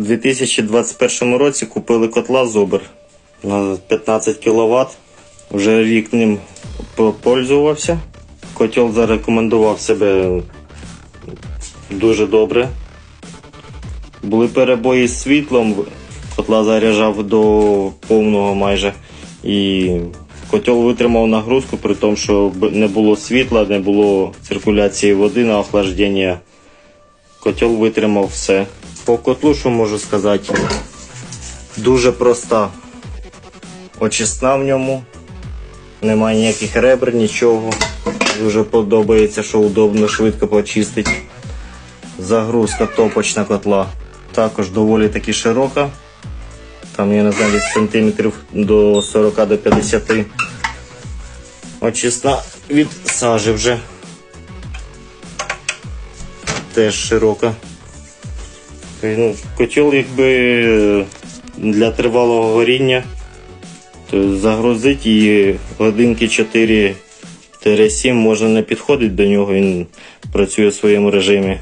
У 2021 році купили котла Зобер на 15 кВт. Вже рік ним пользувався. Котел зарекомендував себе дуже добре. Були перебої з світлом, котла заряджав до повного майже. І котел витримав нагрузку, при тому, що не було світла, не було циркуляції води на охлаждення. Котел витримав все. По котлу, що можу сказати, дуже проста. Очисна в ньому. Немає ніяких ребер, нічого. Дуже подобається, що удобно, швидко почистить. Загрузка топочна котла. Також доволі таки широка. Там, я не знаю, від сантиметрів до 40 до 50. Очисна від сажі вже. Теж широка. Ну, котел якби для тривалого горіння. То загрузить і годинки 4-7 можна не підходить до нього, він працює в своєму режимі.